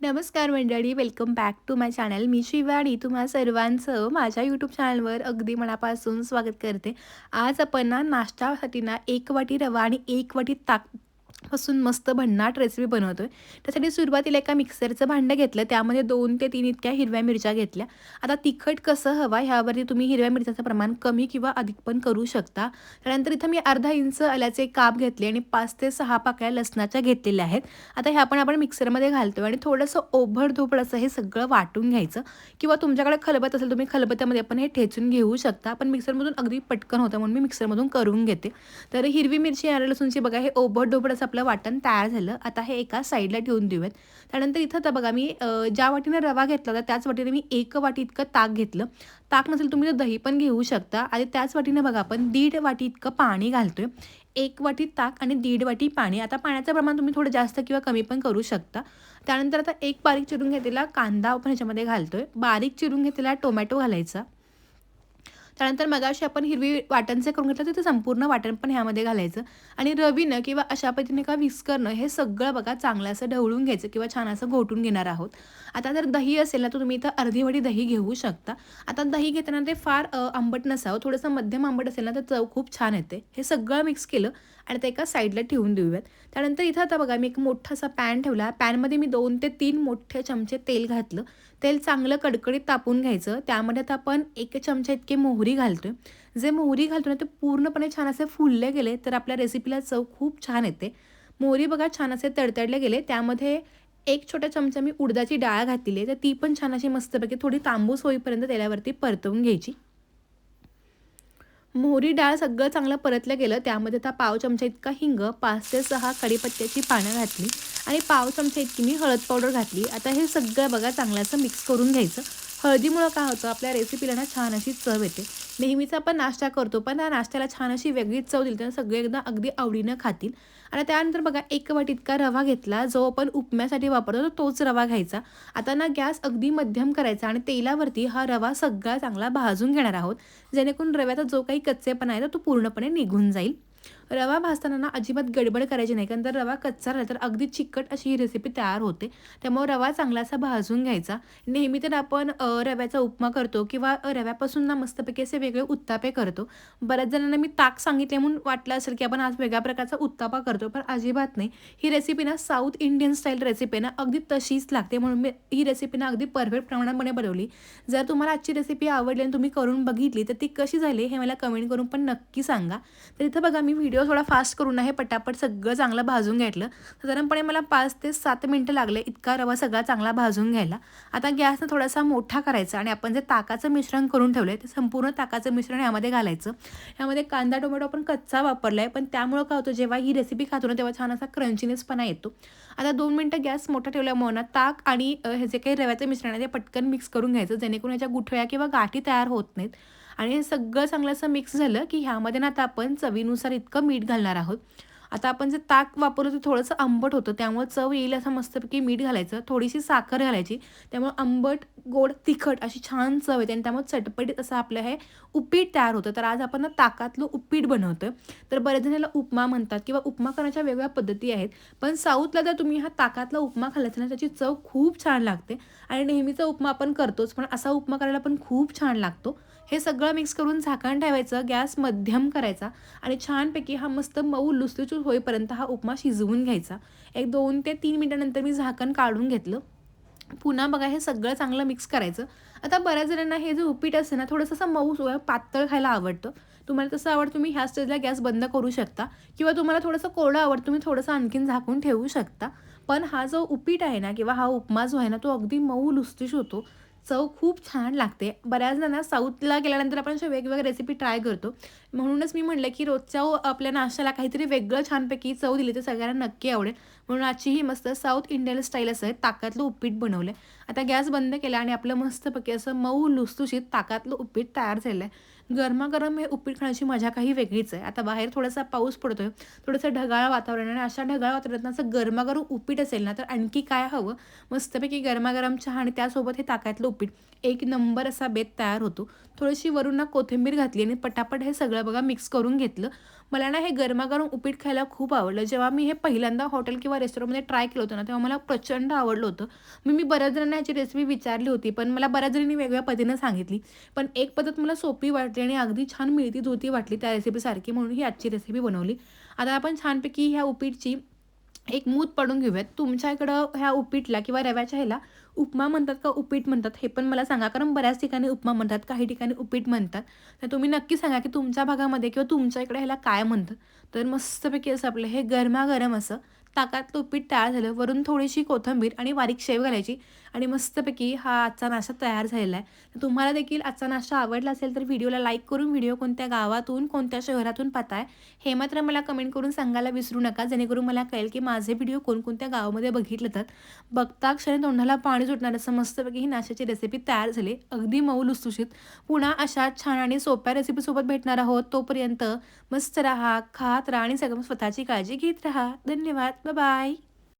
नमस्कार मंडळी welcome back to my channel मी शिवाणी तुम्हा सर्वांचं माझ्या यूट्यूब चॅनलवर अगदी मनापासून स्वागत करते. आज आपण ना नाश्त्यासाठी ना एक वाटी रवा आणि एक वाटी ताक पासून मस्त भन्नाट रेसिपी बनवतो आहे त्यासाठी सुरुवातीला एका मिक्सरचं भांडं घेतलं. त्यामध्ये दोन ते तीन इतक्या हिरव्या मिरच्या घेतल्या. आता तिखट कसं हवा ह्यावरती तुम्ही हिरव्या मिरच्याचं प्रमाण कमी किंवा अधिक पण करू शकता. त्यानंतर इथं मी अर्धा इंच आल्याचे काप घेतले आणि पाच ते सहा पाकळ्या लसणाच्या घेतलेल्या आहेत. आता ह्या पण आपण मिक्सरमध्ये घालतो आणि थोडंसं ओभडधोबड असं हे सगळं वाटून घ्यायचं. किंवा तुमच्याकडे खलबत असेल तुम्ही खलबत्यामध्ये आपण हे ठेचून घेऊ शकता. पण मिक्सरमधून अगदी पटकन होतं म्हणून मी मिक्सरमधून करून घेते. तर हिरवी मिरची आणि लसूणची बघा हे ओभड असं आपलं वाटण तयार झालं. आता हे एका साईडला ठेवून देऊयात. त्यानंतर इथं तर बघा मी ज्या वाटीने रवा घेतला होता त्याच वाटीने मी एक वाटी इतकं ताक घेतलं. ताक नसेल तुम्ही दही पण घेऊ शकता. आणि त्याच वाटीने बघा आपण दीड वाटी इतकं पाणी घालतोय. एक वाटी ताक आणि दीड वाटी पाणी. आता पाण्याचं प्रमाण तुम्ही थोडं जास्त किंवा कमी पण करू शकता. त्यानंतर आता एक बारीक चिरून घेतलेला कांदा आपण ह्याच्यामध्ये घालतोय. बारीक चिरून घेतलेला टोमॅटो घालायचा. त्यानंतर मगाशी आपण हिरवी वाटणचे करून घेतलं तर ते संपूर्ण वाटण पण ह्यामध्ये घालायचं. आणि रवीनं किंवा अशा पद्धतीने का विस्करणं हे सगळं बघा चांगलं असं ढवळून घ्यायचं किंवा छान असं घोटून घेणार आहोत. आता जर दही असेल ना तर तुम्ही इथं अर्धी वडी दही घेऊ शकता. आता दही घेताना ते फार आंबट नसावं. थोडंसं मध्यम आंबट असेल ना तर चव खूप छान येते. हे सगळं मिक्स केलं आणि ते एका साईडला ठेवून देऊयात. त्यानंतर इथं आता बघा मी एक मोठासा पॅन ठेवला. पॅनमध्ये मी दोन ते तीन मोठे चमचे तेल घातलं. तेल चांगलं कडकडीत तापून घ्यायचं. त्यामध्ये आता आपण एक चमचा इतके मोहरी मोहरी घालतोय. जे मोहरी घालतो ना ते पूर्णपणे छान असे फुलले गेले तर आपल्या रेसिपीला चव खूप छान येते. मोहरी बघा छान असे तडतडले गेले. त्यामध्ये एक छोट्या चमचा मी उडदाची डाळ घातलेली आहे. तर ती पण छान अशी मस्तपैकी थोडी तांबूस होईपर्यंत तेलावरती परतवून घ्यायची. मोहरी डाळ सगळं चांगलं परतलं गेलं. त्यामध्ये आता पाव चमचा इतका हिंग पाच ते सहा कढीपत्त्याची पानं घातली आणि पाव चमचा इतकी मी हळद पावडर घातली. आता हे सगळं बघा चांगलं असं मिक्स करून घ्यायचं. हळदीमुळं काय होतं आपल्या रेसिपीला ना छान अशी चव येते. नेहमीचा आपण नाश्ता करतो पण त्या नाश्त्याला छान अशी वेगळीच चव दिली तर सगळे एकदा अगदी आवडीनं खातील. आणि त्यानंतर बघा एक वाट इतका रवा घेतला जो आपण उपम्यासाठी वापरतो तोच रवा घ्यायचा. आता ना गॅस अगदी मध्यम करायचा आणि तेलावरती हा रवा सगळा चांगला भाजून घेणार आहोत. जेणेकरून रव्याचा जो काही कच्चेपणा आहे तो पूर्णपणे निघून जाईल. रवा भाजताना ना अजिबात गडबड करायची नाही. कारण जर रवा कच्चा राहिला तर अगदी चिकट अशी ही रेसिपी तयार होते. त्यामुळे रवा चांगला असा भाजून घ्यायचा. नेहमी तर आपण रव्याचा उपमा करतो किंवा रव्यापासून ना मस्तपैकी असे वेगळे उत्तापे करतो. बऱ्याच जणांना मी ताक सांगितले म्हणून वाटलं असेल की आपण आज वेगळ्या प्रकारचा उत्तापा करतो पण अजिबात नाही. ही रेसिपी ना साऊथ इंडियन स्टाईल रेसिपी ना अगदी तशीच लागते म्हणून मी ही रेसिपी ना अगदी परफेक्ट प्रमाणामध्ये बनवली. जर तुम्हाला आजची रेसिपी आवडली आणि तुम्ही करून बघितली तर ती कशी झाली हे मला कमेंट करून पण नक्की सांगा. तर इथं बघा मी व्हिडिओ थोडा फास्ट करून हे पटापट सगळं चांगलं भाजून घेतलं. साधारणपणे मला पाच ते सात मिनटं लागले इतका रवा सगळा चांगला भाजून घ्यायला. आता गॅसनं थोडासा मोठा करायचा आणि आपण जे ताकाचं मिश्रण करून ठेवलं आहे ते संपूर्ण ताकाचं मिश्रण यामध्ये घालायचं. यामध्ये कांदा टोमॅटो आपण कच्चा वापरला आहे पण त्यामुळं काय होतं जेव्हा ही रेसिपी खातो ना तेव्हा छान असा क्रंचीनेसपणा येतो. आता दोन मिनटं गॅस मोठा ठेवल्यामुळे ना ताक आणि हे जे काही रव्याचं मिश्रण आहे ते पटकन मिक्स करून घ्यायचं जेणेकरून याच्या गुठळ्या किंवा गाठी तयार होत नाहीत. आणि हे सगळं चांगलं असं मिक्स झालं की ह्यामध्ये ना आता आपण चवीनुसार इतकं मीठ घालणार आहोत. आता आपण जे ताक वापरतो ते थोडंसं आंबट होतं. त्यामुळे चव येईल असं मस्तपैकी मीठ घालायचं थोडीशी साखर घालायची. त्यामुळे आंबट गोड तिखट अशी छान चव येते. आणि त्यामुळे चटपटीत असं आपलं हे उपीट तयार होतं. तर आज आपण ना ताकातलं उपीट बनवतं तर बरेच जण याला उपमा म्हणतात किंवा उपमा करण्याच्या वेगवेगळ्या पद्धती आहेत. पण साऊथला जर तुम्ही हा ताकातला उपमा खाल्लाचा ना त्याची चव खूप छान लागते. आणि नेहमीचा उपमा आपण करतोच पण असा उपमा करायला पण खूप छान लागतो. हे सगळं मिक्स करून झाकण ठेवायचं गॅस मध्यम करायचा. आणि छानपैकी हा मस्त मऊ लुसलुसूत होईपर्यंत हा उपमा शिजवून घ्यायचा. एक दोन ते तीन मिनटानंतर मी झाकण काढून घेतलं. पुन्हा बघा हे सगळं चांगलं मिक्स करायचं. आता बऱ्याच जणांना हे जे उपीट असतं ना थोडंसं असं मऊ पातळ खायला आवडतं. तुम्हाला तसं आवडतं तुम्ही ह्या स्टेजला गॅस बंद करू शकता. किंवा तुम्हाला थोडंसं कोरडं आवडतं तुम्ही थोडंसं आणखीन झाकून ठेवू शकता. पण हा जो उपीट आहे ना किंवा हा उपमा जो आहे ना तो अगदी मऊ लुस्तीश होतो. चव खूप छान लागते. बऱ्याचदा ना साऊथला गेल्यानंतर आपण अशा वेगवेगळ्या रेसिपी ट्राय करतो. म्हणूनच मी म्हटलं की रोजच्या आपल्या नाश्त्याला काहीतरी वेगळं छानपैकी चव दिली तर सगळ्यांना नक्की आवडेल. म्हणून आजची ही मस्त साऊथ इंडियन स्टाईल असं आहे ताकातलं उपीट बनवलं आहे आता गॅस बंद केला आणि आपलं मस्तपैकी असं मऊ लुसलुशीत ताकातलं उपीट तयार झालं आहे गरमागरम हे उपीट खाण्याची मजा काही वेगळीच आहे. आता बाहेर थोडासा पाऊस पडतोय थोडंसं ढगाळ वातावरण आणि अशा ढगाळ वातावरणात असं गरमागरम उपीट असेल ना तर आणखी काय हवं? मस्तपैकी गरमागरम चहा आणि त्यासोबत हे ताकातलं उपीट. एक नंबर असा बेत तयार होतो. थोडीशी वरून ना कोथिंबीर घातली आणि पटापट हे सगळं बघा मिक्स करून घेतलं. मला ना हे गरमागरम उपीट खायला खूप आवडलं. जेव्हा मी हे पहिल्यांदा हॉटेल किंवा रेस्टॉरंटमध्ये ट्राय केलं होतं ना तेव्हा मला प्रचंड आवडलं होतं. मी मी बऱ्याच जणांना याची रेसिपी विचारली होती पण मला बऱ्याच जणांनी वेगवेगळ्या पद्धतीनं सांगितली. पण एक पद्धत मला सोपी वाटली आणि अगदी छान मिळती जुळती वाटली त्या रेसिपीसारखी म्हणून ही आजची रेसिपी बनवली. आता आपण छानपैकी ह्या उपीटची एक मूत पडून घेऊयात. तुमच्या इकडं ह्या उपीटला किंवा रव्याच्या ह्याला उपमा म्हणतात का उपीट म्हणतात हे पण मला सांगा कारण बऱ्याच ठिकाणी उपमा म्हणतात काही ठिकाणी उपीट म्हणतात. तर तुम्ही नक्की सांगा की तुमच्या भागामध्ये किंवा तुमच्या इकडे ह्याला काय म्हणतात. तर मस्तपैकी असं आपलं हे गरमागरम असं ताकातलं उपीट तयार झालं. वरून थोडीशी कोथिंबीर आणि बारीक शेव घालायची आणि मस्तपैकी हा आजचा नाश्ता तयार झालेला आहे. तर तुम्हाला देखील आजचा नाश्ता आवडला असेल तर व्हिडिओला लाईक करून व्हिडिओ कोणत्या गावातून कोणत्या शहरातून पाहताय हे मात्र मला कमेंट करून सांगायला विसरू नका. जेणेकरून मला कळेल की माझे व्हिडिओ कोणकोणत्या गावामध्ये बघितले तर बघता क्षणी तोंडाला पाणी सुटणार असं मस्तपैकी ही नाश्त्याची रेसिपी तयार झाली. अगदी मऊ लुसलुशीत. पुन्हा अशा छान आणि सोप्या रेसिपीसोबत भेटणार आहोत. तोपर्यंत मस्त राहा खात राहा आणि सगळं स्वतःची काळजी घेत राहा. धन्यवाद. Bye bye.